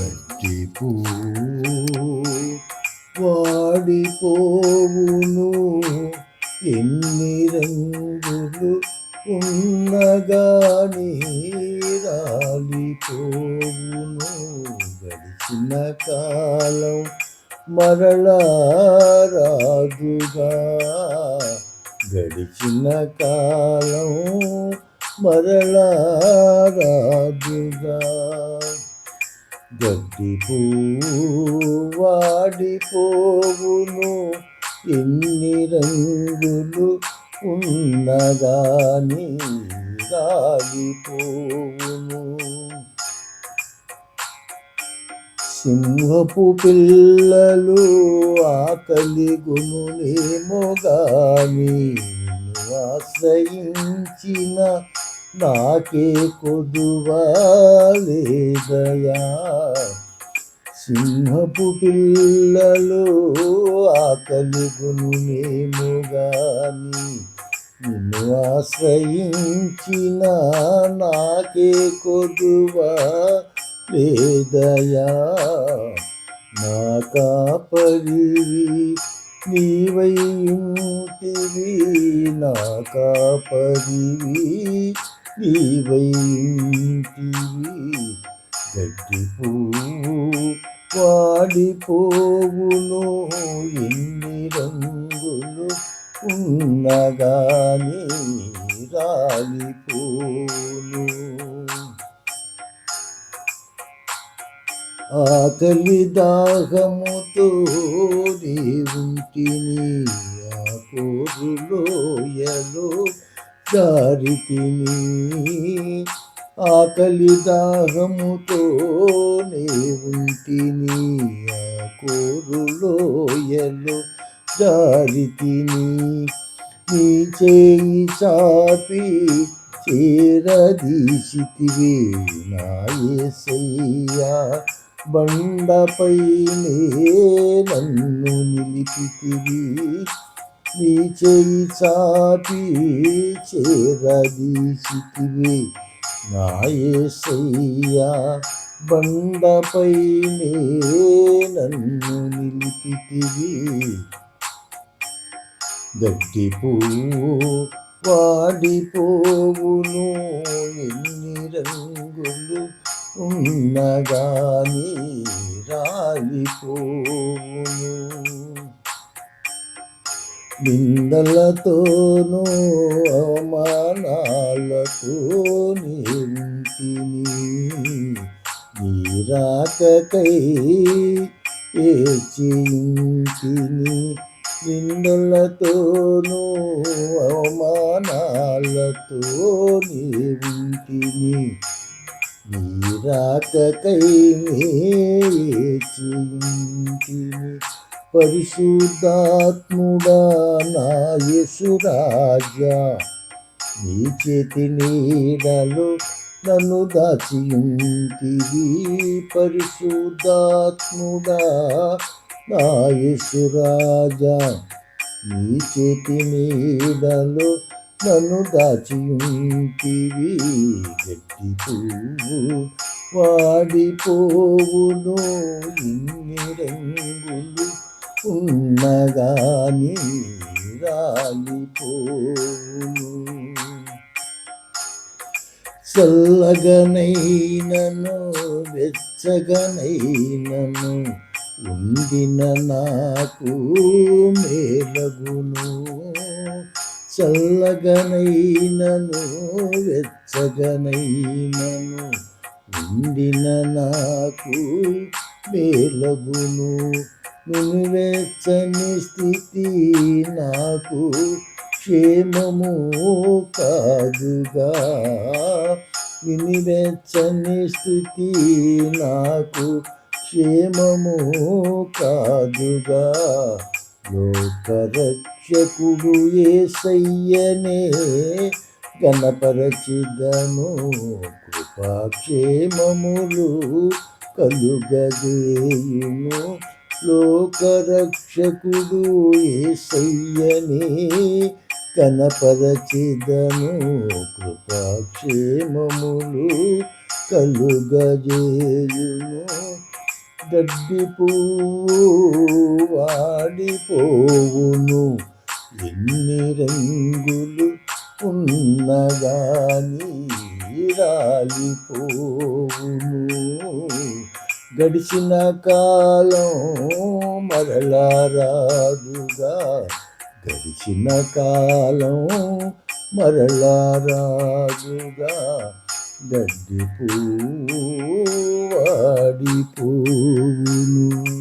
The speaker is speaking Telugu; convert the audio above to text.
గట్టి వాడిపోవును. ఎన్ని రంగులు ఉన్నగాని రాలిపోవును గడిచిన కాలం మరలా రాదుగా. గడిచిన కాలం మరలా రాదుగా. గడ్డి వాడిపోవును ఎన్ని రంగులు ఉన్నగాని రాలిపోవును సింహపు పిల్లలు ఆకలి గుణులేమో గాని ఆశ్రయించిన నాకే కొదువాలేదయా సింహపు పిల్లలు ఆకలి గునులేమో నిన్ను ఆశ్రయించిన నాకే కొదువా లేదయా నా కాపరి నీవై ఉంటివి నా కాపరివి నీవైంటివి గడ్డి పువ్వు వాడిపోవును ఎన్ని రంగులు ఉన్నగాని రాలిపోను ఆకలి దాహముతో దేవుంటిని ఆ కోరులోయలో దారితిని ఆకలి దాహముతో ఉంటిని ఆ కోరులోయలో దారితిని. నీ చేయి చాపి చేరదీసితివి నాయసయ్యా బండపై బండపైనే నన్ను నిలిపితివి. నీ చేయి చాపి చేరదీసితివి. నాయసయ్యా బండపైనే నన్ను నిలిపితివి. గడ్డి పువ్వు వాడిపోవును ఎన్ని రంగులు ఉన్నగాని రాలిపోవును. నిందలతోనూ అవమానాలతో నింటిని నీరాకకై ఏచింటిని నిందలతోనూ అవమానాలతో నీవింటిని నీరాకకై నేచింటిని పరిశుద్ధాత్ముడా నా యేసురాజా నీ చేతి నీడలో నన్ను దాచియుంటివి. పరిశుద్ధాత్ముడా నా యేసురాజా నీ చేతి నీడలో నన్ను దాచియుంటివి. గట్టి పువ్వు వాడిపోవును ఇన్ని రంగులు ఉన్నగాని రాలిపోవును చల్లగనైనను వెచ్చగనైనను ఉండిన నాకు మేలగును. చల్లగనైనను వెచ్చగనైనను ఉండిన నాకు మేలగును. నువ్వు స్థితి నాకు క్షేమము కాదుగా. విని స్థితి నాకు క్షేమము కాదుగా. లోకరక్షకుడు ఏసయ్యనే గణపరచిదను కృపాక్షేమములు కలుగదేయును లోకరక్షకుడు ఏసయ్యనే కనపరచిదను. కృపాక్షేమములు కలుగజేయును. గడ్డి పువ్వు వాడిపోవును ఎన్ని రంగులు ఉన్నగాని రాలిపోవును. గడిచిన కాలం మరలా రాదుగా. గడిచిన కాలం మరలా రాదుగా. గడ్డి పువ్వు వాడిపోవును